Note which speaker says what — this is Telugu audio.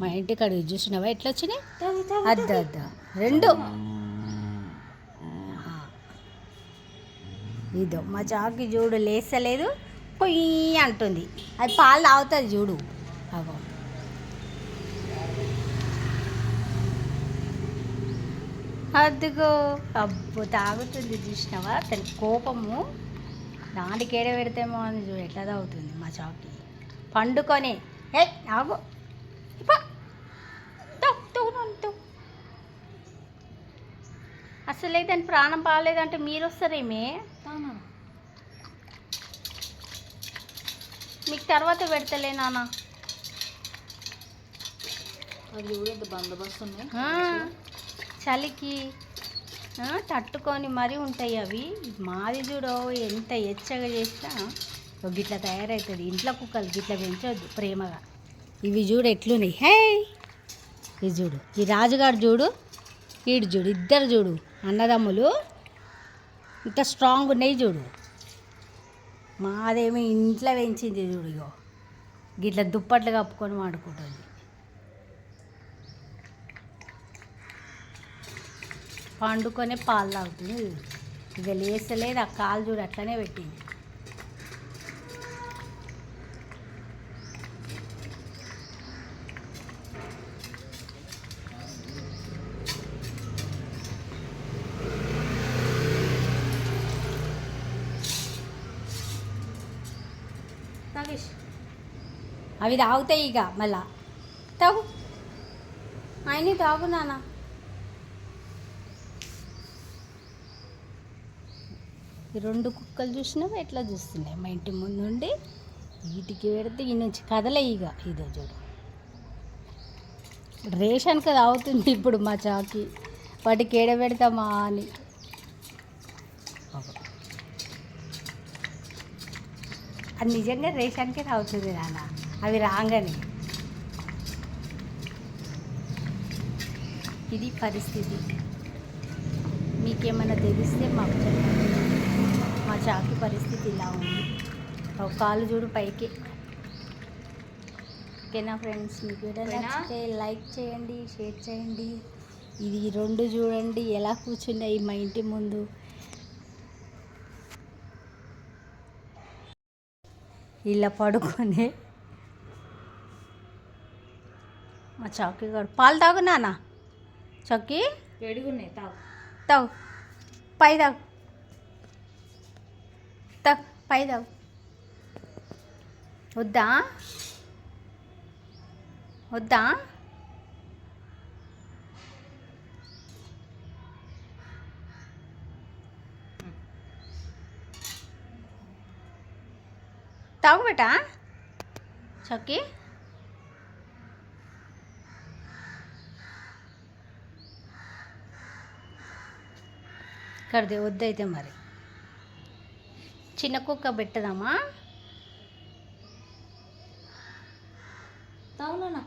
Speaker 1: మా ఇంటి కాడ చూసినావా? ఎట్లా వచ్చినాయి? అద్ద అద్ద. రెండు. ఇదో మా చాకి చూడు లేస్తలేదు. పొయ్యి అంటుంది. అది పాలు తాగుతుంది చూడు. అగో. అదిగో. అబ్బో తాగుతుంది చూసినావా? తన కోపము. దానికి ఏడ పెడితేమో అని చూడు ఎట్లా తాగుతుంది మా చాకి. పండుకొని. ఏ ఆగు. అసలే దాని ప్రాణం బాగాలేదంటే మీరు వస్తారేమే మీకు తర్వాత పెడతలే నాన్న. చలికి తట్టుకొని మరీ ఉంటాయి అవి. మాది చూడో ఎంత ఎచ్చగా చేసినా గిట్ల తయారవుతుంది ఇంట్లో కుక్కలు గిట్ల పెంచొద్దు ప్రేమగా. ఇవి చూడు ఎట్లున్నాయి. హే ఇది చూడు. ఈ రాజుగారు చూడు ఈడు చూడు ఇద్దరు చూడు అన్నదమ్ములు. ఇంత స్ట్రాంగ్ ఉన్నాయి చూడు. మాదేమి ఇంట్లో పెంచింది చూడు ఇగో. గిట్ల దుప్పట్లు కప్పుకొని వాడుకుంటుంది పండుకొనే పాలు తాగుతుంది ఇక లేస్తలేదు ఆ కాలు చూడు అట్లనే పెట్టింది.
Speaker 2: తాగేసి
Speaker 1: అవి తాగుతాయి ఇక మళ్ళా. తాగు. ఆయన తాగు నాన్న. ఈ రెండు కుక్కలు చూసినావా? ఎట్లా చూస్తున్నాయి? మా ఇంటి ముందుండి వీటికి పెడితే ఈ నుంచి కదలే ఇక. ఇదో చూడు. రేషన్కి తాగుతుంది ఇప్పుడు మా చాకి. వాటికి ఏడ పెడతామా అని అగో. అది నిజంగా రేషన్కే తాగుతుంది నాన్న. అవి రాగానే. ఇది పరిస్థితి. మీకేమైనా తెలిస్తే మాకు చెప్పండి. మా చాకి పరిస్థితి ఇలా ఉంది. ఒక కాలు చూడు పైకి. ఓకేనా ఫ్రెండ్స్? మీకు వీడియో? నచ్చితే లైక్ చేయండి షేర్ చేయండి. ఇది రెండు చూడండి ఎలా కూర్చున్నాయి మా ఇంటి ముందు. ఇలా పడుకొని మా చాకీ గారు. పాలు తాగు నాన్న. చక్కి
Speaker 2: వేడిగా ఉన్నాయి తాగు.
Speaker 1: తాగు. పై తాగు. తాగు పై తాగు. వద్దా? వద్దా? తావు బేటా చక్కి కడితే వద్దైతే మరి. చిన్న కుక్క పెట్టదమ్మా అవునా